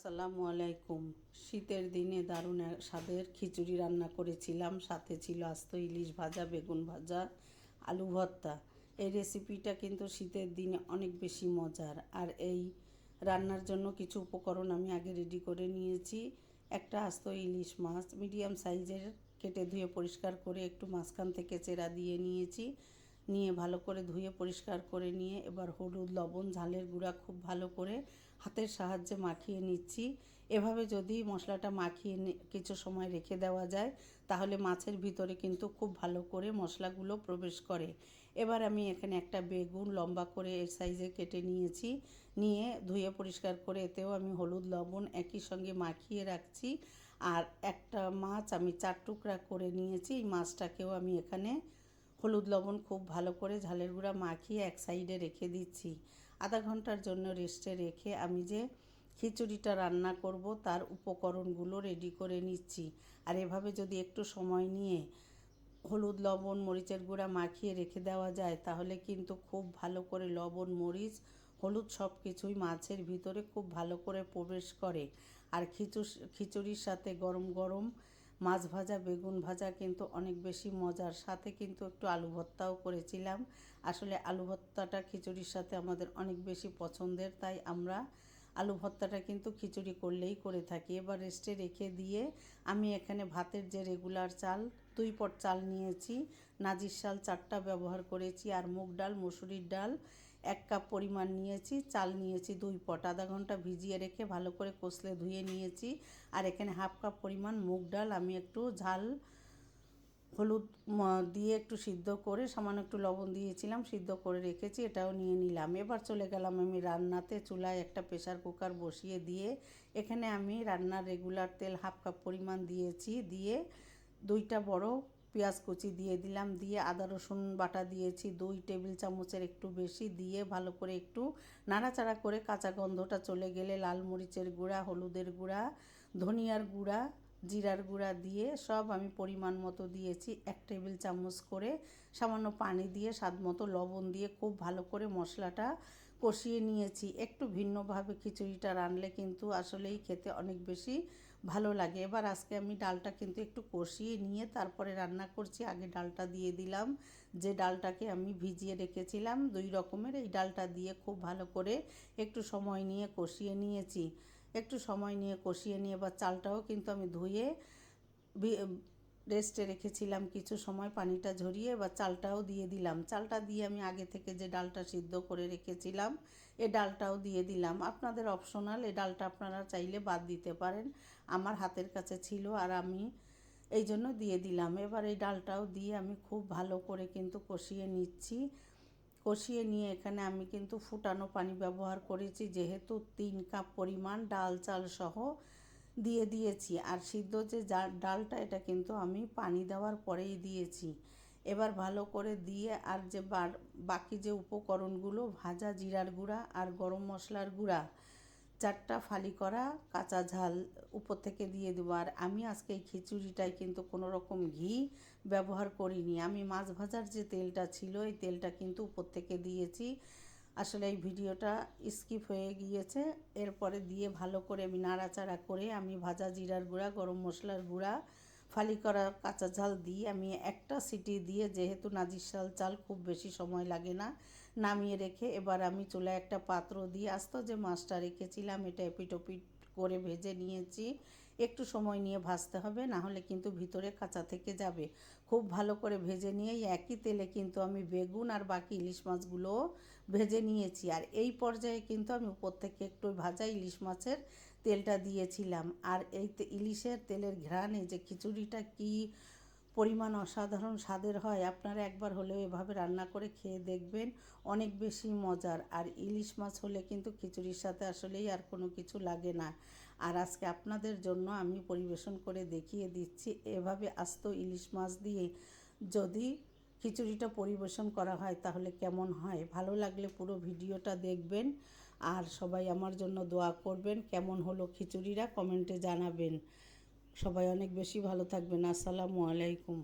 আসসালামু আলাইকুম। শীতের দিনে দারুণ স্বাদের খিচুড়ি রান্না করেছিলাম। সাথে ছিল আস্ত ইলিশ ভাজা, বেগুন ভাজা, আলু ভর্তা। এই রেসিপিটা কিন্তু শীতের দিনে অনেক বেশি মজার। আর এই রান্নার জন্য কিছু উপকরণ আমি আগে রেডি করে নিয়েছি। একটা আস্ত ইলিশ মাছ মিডিয়াম সাইজের কেটে ধুয়ে পরিষ্কার করে একটু মাঝখান থেকে চেরা দিয়ে নিয়েছি। নিয়ে ভালো করে ধুয়ে পরিষ্কার করে নিয়ে এবার হলুদ, লবণ, ঝালের গুঁড়া খুব ভালো করে হাতের সাহায্যে মাখিয়ে নিচ্ছি। এভাবে যদি মশলাটা মাখিয়ে কিছু সময় রেখে দেওয়া যায়, তাহলে মাছের ভিতরে কিন্তু খুব ভালো করে মশলাগুলো প্রবেশ করে। এবার আমি এখানে একটা বেগুন লম্বা করে এর সাইজে কেটে নিয়েছি। নিয়ে ধুয়ে পরিষ্কার করে এতেও আমি হলুদ, লবণ একই সঙ্গে মাখিয়ে রাখছি। আর একটা মাছ আমি চার টুকরা করে নিয়েছি। এই মাছটাকেও আমি এখানে হলুদ, লবণ খুব ভালো করে ঝালের গুঁড়া মাখিয়ে এক সাইডে রেখে দিচ্ছি। আধা ঘণ্টার জন্য রেস্টে রেখে আমি যে খিচুড়িটা রান্না করব, তার উপকরণগুলো রেডি করে নিচ্ছি। আর এভাবে যদি একটু সময় নিয়ে হলুদ, লবণ, মরিচের গুঁড়া মাখিয়ে রেখে দেওয়া যায়, তাহলে কিন্তু খুব ভালো করে লবণ, মরিচ, হলুদ সব কিছুই মাছের ভিতরে খুব ভালো করে প্রবেশ করে। আর খিচু খিচুড়ির সাথে গরম গরম মাছ ভাজা, বেগুন ভাজা কিন্তু অনেক বেশি মজার। সাথে কিন্তু একটু আলু ভর্তাও করেছিলাম। আসলে আলু ভর্তাটা খিচুড়ির সাথে আমাদের অনেক বেশি পছন্দের, তাই আমরা আলু ভর্তাটা কিন্তু খিচুড়ি করলেই করে থাকি। এবার রেস্টে রেখে দিয়ে আমি এখানে ভাতের যে রেগুলার চাল, দুই পট চাল নিয়েছি। নাজির চাল চারটা ব্যবহার করেছি, আর মুগ ডাল, মুসুরির ডাল। এক কাপ পরিমাণ নিয়েছি, চাল নিয়েছি দুই পট, আধা ঘণ্টা ভিজিয়ে রেখে ভালো করে কষলে ধুয়ে নিয়েছি। আর এখানে হাফ কাপ পরিমাণ মুগ ডাল আমি একটু ঝাল, হলুদ দিয়ে একটু সিদ্ধ করে, সামান্য একটু লবণ দিয়েছিলাম, সিদ্ধ করে রেখেছি, এটাও নিয়ে নিলাম। এবার চলে গেলাম আমি রান্নাতে চুলায় একটা প্রেশার কুকার বসিয়ে দিয়ে, এখানে আমি রান্নার রেগুলার তেল হাফ কাপ পরিমাণ দিয়েছি, দিয়ে দুইটা বড় পেঁয়াজ কুচি দিয়ে দিলাম, দিয়ে আদা, রসুন বাটা দিয়েছি, দুই টেবিল চামচের একটু বেশি দিয়ে ভালো করে একটু নাড়াচাড়া করে কাঁচা গন্ধটা চলে গেলে লাল মরিচের গুঁড়া, হলুদের গুঁড়া, ধনিয়ার গুঁড়া, জিরার গুঁড়া দিয়ে সব আমি পরিমাণ মতো দিয়েছি। এক টেবিল চামচ করে সামান্য পানি দিয়ে স্বাদ মতো লবণ দিয়ে খুব ভালো করে মশলাটা কষিয়ে নিয়েছি। একটু ভিন্নভাবে খিচুড়িটা রানলে কিন্তু আসলেই খেতে অনেক বেশি ভালো লাগে। এবার আজকে আমি ডালটা কিন্তু একটু কষিয়ে নিয়ে তারপরে রান্না করছি। আগে ডালটা দিয়ে দিলাম। যে ডালটাকে আমি ভিজিয়ে রেখেছিলাম, দুই রকমের। এই ডালটা দিয়ে খুব ভালো করে একটু সময় নিয়ে কষিয়ে নিয়েছি। একটু সময় নিয়ে কষিয়ে নিয়ে এবার চালটাও কিন্তু আমি ধুয়ে বি- রেস্টে রেখেছিলাম কিছু সময় পানিটা ঝরিয়ে, এবার চালটাও দিয়ে দিলাম। চালটা দিয়ে আমি আগে থেকে যে ডালটা সিদ্ধ করে রেখেছিলাম, এ ডালটাও দিয়ে দিলাম। আপনাদের অপশনাল এ ডালটা আপনারা চাইলে বাদ দিতে পারেন। আমার হাতের কাছে ছিল আর আমি এই জন্য দিয়ে দিলাম। এবার এই ডালটাও দিয়ে আমি খুব ভালো করে কিন্তু কষিয়ে নিচ্ছি। কষিয়ে নিয়ে এখানে আমি কিন্তু ফুটানো পানি ব্যবহার করেছি, যেহেতু তিন কাপ পরিমাণ ডাল, চাল সহ দিয়ে দিয়েছি। আর সিদ্ধ যে ডালটা, এটা কিন্তু আমি পানি দেওয়ার পরেই দিয়েছি। এবার ভালো করে দিয়ে আর যে বাকি যে উপকরণগুলো, ভাজা জিরার গুঁড়া আর গরম মশলার গুঁড়া, চারটা ফালি করা কাঁচা ঝাল উপর থেকে দিয়ে দেবো। আর আমি আজকে এই খিচুড়িটায় কিন্তু কোনো রকম ঘি ব্যবহার করিনি। আমি মাছ ভাজার যে তেলটা ছিল, এই তেলটা কিন্তু উপর থেকে দিয়েছি। আসলে এই ভিডিওটা স্কিপ হয়ে গিয়েছে। এরপরে দিয়ে ভালো করে আমি নাড়াচাড়া করে আমি ভাজা জিরার গুঁড়া, গরম মশলার গুঁড়া, ফালি করা কাঁচা ঝাল দিয়ে আমি একটা সিটি দিয়ে যেহেতু নাজির শাল চাল খুব বেশি সময় লাগে না, নামিয়ে রেখে এবার আমি চুলায় একটা পাত্র দিয়ে আস্ত যে মাছটা রেখেছিলাম এটা এপিটোপিট করে ভেজে নিয়েছি। একটু সময় নিয়ে ভাজতে হবে, না হলে কিন্তু ভিতরে কাঁচা থেকে যাবে। খুব ভালো করে ভেজে নিয়ে একই তেলে কিন্তু আমি বেগুন আর বাকি ইলিশ মাছগুলো ভেজে নিয়েছি। আর এই পর্যায়ে কিন্তু আমি উপর থেকে একটু ভাজা ইলিশ মাছের তেলটা দিয়েছিলাম। আর এই ইলিশের তেলের ঘ্রাণে যে খিচুড়িটা কি পরিমাণ অসাধারণ স্বাদের হয়। আপনারা একবার হলেও এভাবে রান্না করে খেয়ে দেখবেন, অনেক বেশি মজার। আর ইলিশ মাছ হলে কিন্তু খিচুড়ির সাথে আসলেই আর কোনো কিছু লাগে না। আর আজকে আপনাদের জন্য আমি পরিবেশন করে দেখিয়ে দিচ্ছি এভাবে আস্ত ইলিশ মাছ দিয়ে যদি খিচুড়িটা পরিবেশন করা হয় তাহলে কেমন হয়? ভালো লাগলে পুরো ভিডিওটা দেখবেন। আর সবাই আমার জন্য দোয়া করবেন। কেমন হলো খিচুড়িরা কমেন্টে জানাবেন। সবাই অনেক বেশি ভালো থাকবেন। আসসালামু আলাইকুম।